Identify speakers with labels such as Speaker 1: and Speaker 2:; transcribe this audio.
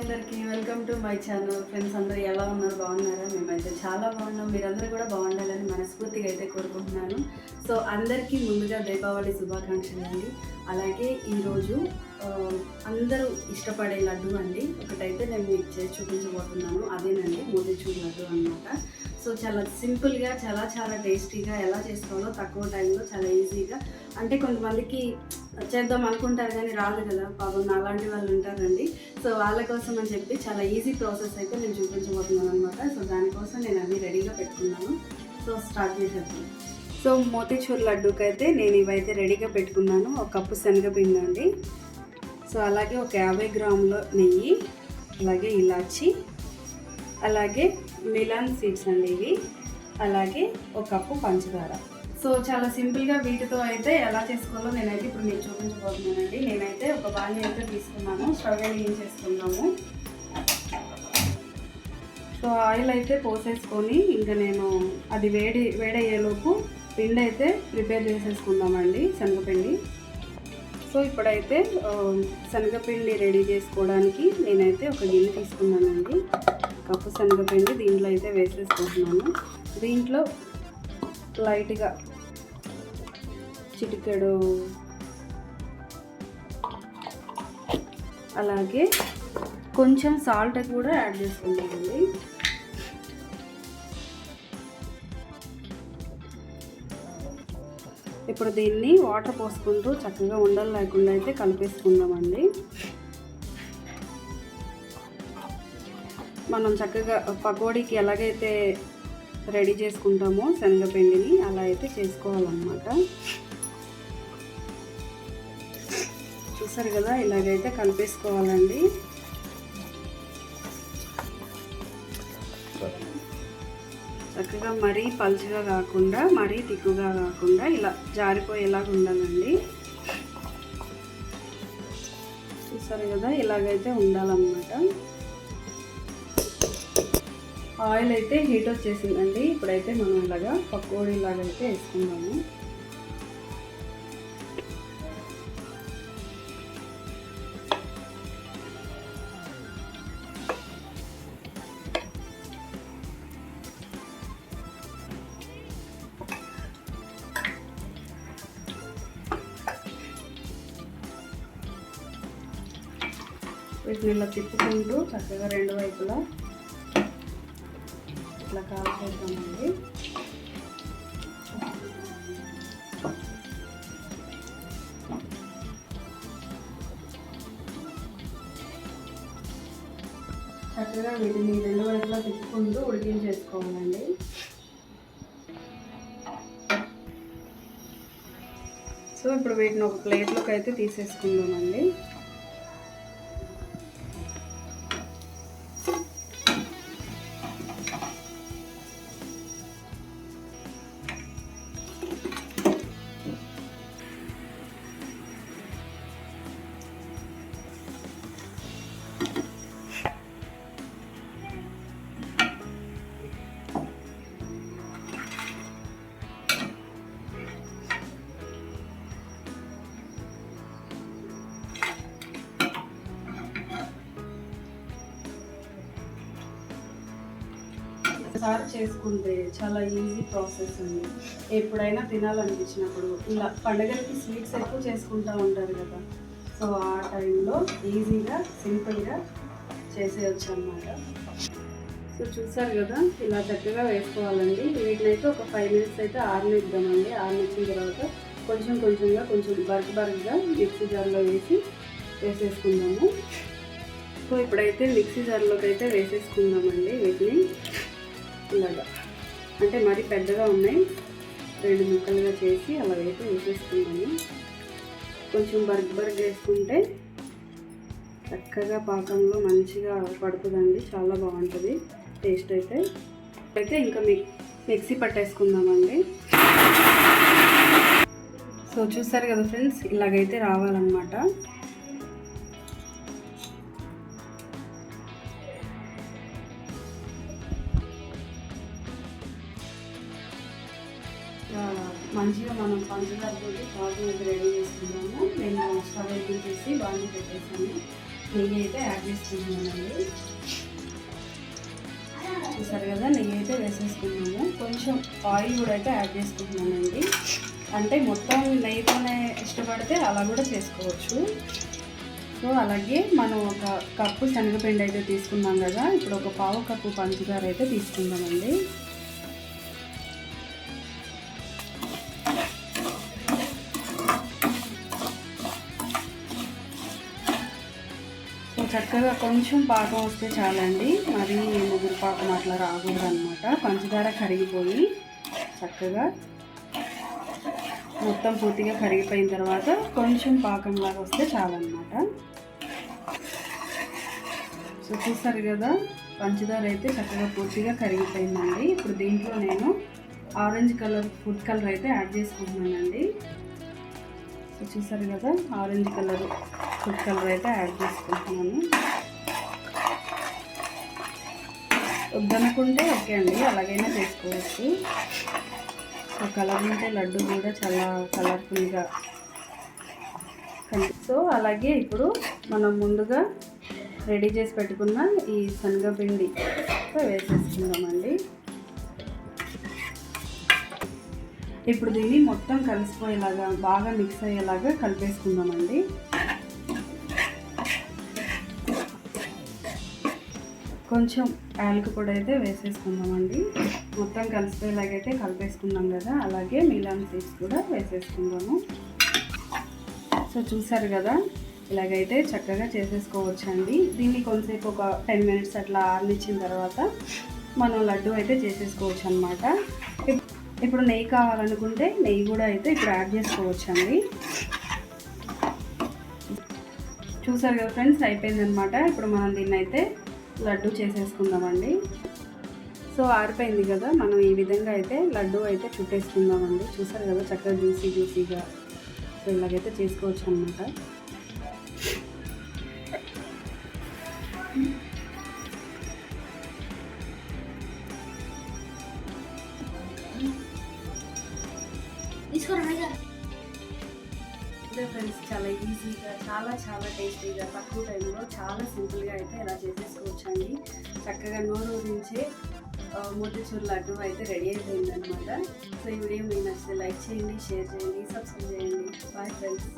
Speaker 1: అందరికీ welcome to my channel friends అందరూ ఎలా ఉన్నారు? బాగున్నారా? మేమైతే చాలా బాగున్నాం. మీరందరూ కూడా బాగుండాలని మనస్ఫూర్తిగా అయితే కోరుకుంటున్నాను. సో అందరికీ ముందుగా దీపావళి శుభాకాంక్షలు అండి. అలాగే ఈరోజు అందరూ ఇష్టపడే లడ్డు అండి. ఒకటైతే నేను మీకు చేసి చూపించబోతున్నాను. అదేనండి మోతిచూర్ లడ్డు అన్నమాట. సో చాలా సింపుల్గా చాలా చాలా టేస్టీగా ఎలా చేసుకోవాలో తక్కువ టైంలో చాలా ఈజీగా అంటే కొంతమందికి చేద్దాం అనుకుంటారు కానీ రాదు కదా. పాపం అలాంటి వాళ్ళు ఉంటారండి. సో వాళ్ళ కోసం అని చెప్పి చాలా ఈజీ ప్రాసెస్ అయితే నేను చూపించబోతున్నాను అనమాట సో దానికోసం నేను అవి రెడీగా పెట్టుకున్నాను. సో స్టార్ట్ చేసేద్దాం. సో మోతీచూర్ లడ్డూకి అయితే నేను ఇవైతే రెడీగా పెట్టుకున్నాను. ఒక కప్పు శనగపిండి అండి. సో అలాగే ఒక యాభై గ్రాముల నెయ్యి అలాగే ఇలాచి అలాగే మిలాన్ సీడ్స్ అండి ఇవి. అలాగే ఒక కప్పు పంచదార. సో చాలా సింపుల్గా వీటితో అయితే ఎలా చేసుకోవాలో నేనైతే ఇప్పుడు మీకు చూపించబోతున్నానండి. నేనైతే ఒక బాణీ అయితే తీసుకున్నాను. స్టవ్ చేసుకున్నాము సో ఆయిల్ అయితే పోసేసుకొని ఇంకా నేను అది వేడి వేడయ్యేలోపు పిండి అయితే ప్రిపేర్ చేసేసుకుందామండి శనగపిండి. సో ఇప్పుడైతే శనగపిండి రెడీ చేసుకోవడానికి నేనైతే ఒక గిన్నె తీసుకున్నానండి. కప్పు శనగపిండి దీంట్లో అయితే వేసేసుకుంటున్నాను. దీంట్లో లైట్గా చిటికెడు. అలాగే కొంచెం సాల్ట్ కూడా యాడ్ చేసుకుంటామండి ఇప్పుడు దీన్ని వాటర్ పోసుకుంటూ చక్కగా ఉండలు లేకుండా అయితే కలిపేసుకుందామండి. మనం చక్కగా పకోడీకి ఎలాగైతే రెడీ చేసుకుంటామో శనగపిండిని అలా అయితే చేసుకోవాలన్నమాట. చూసారు కదా ఇలాగైతే కలిపేసుకోవాలండి. చక్కగా మరీ పలుచగా కాకుండా మరీ తిక్కుగా కాకుండా ఇలా జారిపోయేలాగా ఉండాలండి. చూసారు కదా ఇలాగైతే ఉండాలన్నమాట. ఆయిల్ అయితే హీట్ వచ్చేసిందండి. ఇప్పుడైతే మనం ఇలాగా పకోడీ ఇలాగైతే వేసుకుందాము. వీటిని ఇలా తిప్పుకుంటూ చక్కగా రెండు వైపులా ఇట్లా కాల్చేద్దామండి. చక్కగా వీటిని రెండు వైపులా తిప్పుకుంటూ ఉడికించేసుకోవాలండి. సో ఇప్పుడు వీటిని ఒక ప్లేట్లోకి అయితే తీసేసుకుందామండి. ఒక్కసారి చేసుకుంటే చాలా ఈజీ ప్రాసెస్ అండి. ఎప్పుడైనా తినాలనిపించినప్పుడు ఇలా పండగలకి స్వీట్స్ ఎక్కువ చేసుకుంటూ ఉంటారు కదా. సో ఆ టైంలో ఈజీగా సింపుల్గా చేసేయచ్చు అన్నమాట సో చూసారు కదా ఇలా చక్కగా వేసుకోవాలండి. వీటినైతే ఒక ఫైవ్ మినిట్స్ అయితే ఆరనిద్దామండి. ఆరనిచ్చిన తర్వాత కొంచెం కొంచెంగా కొంచెం బర్క్ బర్క్గా మిక్సీ జార్లో వేసి వేసేసుకుందాము. సో ఇప్పుడైతే మిక్సీ జార్లోకి అయితే వేసేసుకుందామండి వీటిని. ఇలాగా అంటే మరీ పెద్దగా ఉన్నాయి. రెండు ముక్కలుగా చేసి అలా వేసి వేసేసుకున్నాను కొంచెం బర్గ్ బర్గ్ వేసుకుంటే చక్కగా పాకంలో మంచిగా పడుతుందండి. చాలా బాగుంటుంది. టేస్ట్ అయితే. అయితే ఇంకా మిక్ మిక్సీ పట్టేసుకుందామండి. సో చూసారు కదా ఫ్రెండ్స్ ఇలాగైతే రావాలన్నమాట. మంచిగా మనం పంచదారతో తోటి అయితే రెడీ చేసుకున్నాము నేను స్టవ్ చేసి బాగా పెట్టేసాను. నెయ్యి అయితే యాడ్ చేసుకుంటున్నానండి. చూసారు కదా నెయ్యి అయితే వేసేసుకున్నాము. కొంచెం ఆయిల్ కూడా అయితే యాడ్ చేసుకుంటున్నానండి. అంటే మొత్తం నెయ్యితోనే ఇష్టపడితే అలా కూడా చేసుకోవచ్చు. సో అలాగే మనం ఒక కప్పు శనగపిండి అయితే తీసుకున్నాం కదా ఇప్పుడు ఒక పావు కప్పు పంచదార అయితే తీసుకుందామండి. చక్కగా కొంచెం పాకం వస్తే చాలండి. మరి ముగ్గురు పాకం అట్లా రాకూడదు అనమాట పంచదార కరిగిపోయి చక్కగా మొత్తం పూర్తిగా కరిగిపోయిన తర్వాత కొంచెం పాకంలాగా వస్తే చాలన్నమాట. సో చూస్తారు కదా పంచదార అయితే చక్కగా పూర్తిగా కరిగిపోయిందండి. ఇప్పుడు దీంట్లో నేను ఆరెంజ్ కలర్ ఫుడ్ కలర్ అయితే యాడ్ చేసుకుంటున్నానండి. సో చూసారు కదా ఆరెంజ్ కలర్. ఫుడ్ కలర్ అయితే యాడ్ చేసుకుంటున్నాను. వద్దనుకుంటే ఓకే అండి అలాగైనా చేసుకోవచ్చు. సో కలర్ ఉంటే లడ్డు కూడా చాలా కలర్ఫుల్గా సో అలాగే ఇప్పుడు మనం ముందుగా రెడీ చేసి పెట్టుకున్న ఈ శనగపిండి వేసేసుకుందామండి. ఇప్పుడు దీన్ని మొత్తం కలిసిపోయేలాగా బాగా మిక్స్ అయ్యేలాగా కలిపేసుకుందామండి. కొంచెం యాలక పొడి అయితే వేసేసుకుందామండి. మొత్తం కలిసిపోయేలాగైతే కలిపేసుకున్నాం కదా అలాగే మిలాన్ సీడ్స్ కూడా వేసేసుకుందాము. సో చూసారు కదా ఇలాగైతే చక్కగా చేసేసుకోవచ్చండి. దీన్ని కొంతసేపు ఒక టెన్ మినిట్స్ అట్లా ఆర్నిచ్చిన తర్వాత మనం లడ్డు అయితే చేసేసుకోవచ్చు అనమాట ఇప్పుడు నెయ్యి కావాలనుకుంటే నెయ్యి కూడా అయితే ఇప్పుడు యాడ్ చేసుకోవచ్చండి. చూసారు కదా ఫ్రెండ్స్ అయిపోయిందనమాట ఇప్పుడు మనం దీన్ని అయితే లడ్డు చేసేసుకుందామండి. సో ఆరిపోయింది కదా మనం ఈ విధంగా అయితే లడ్డు అయితే చుట్టేసుకుందామండి. చూసారు కదా చక్కగా జ్యూసీ జ్యూసీగా. సో ఇలాగైతే చేసుకోవచ్చు అనమాట ఈజీగా చాలా చాలా టేస్టీగా తక్కువ టైంలో చాలా సింపుల్గా అయితే ఇలా చేసేసుకోవచ్చు అండి చక్కగా నోరు ఊరించే మోతిచూర్ లడ్డు అయితే రెడీ అయిపోయింది అనమాట సో ఈ వీడియో మీకు నచ్చితే లైక్ చేయండి షేర్ చేయండి సబ్స్క్రైబ్ చేయండి. Bye friends.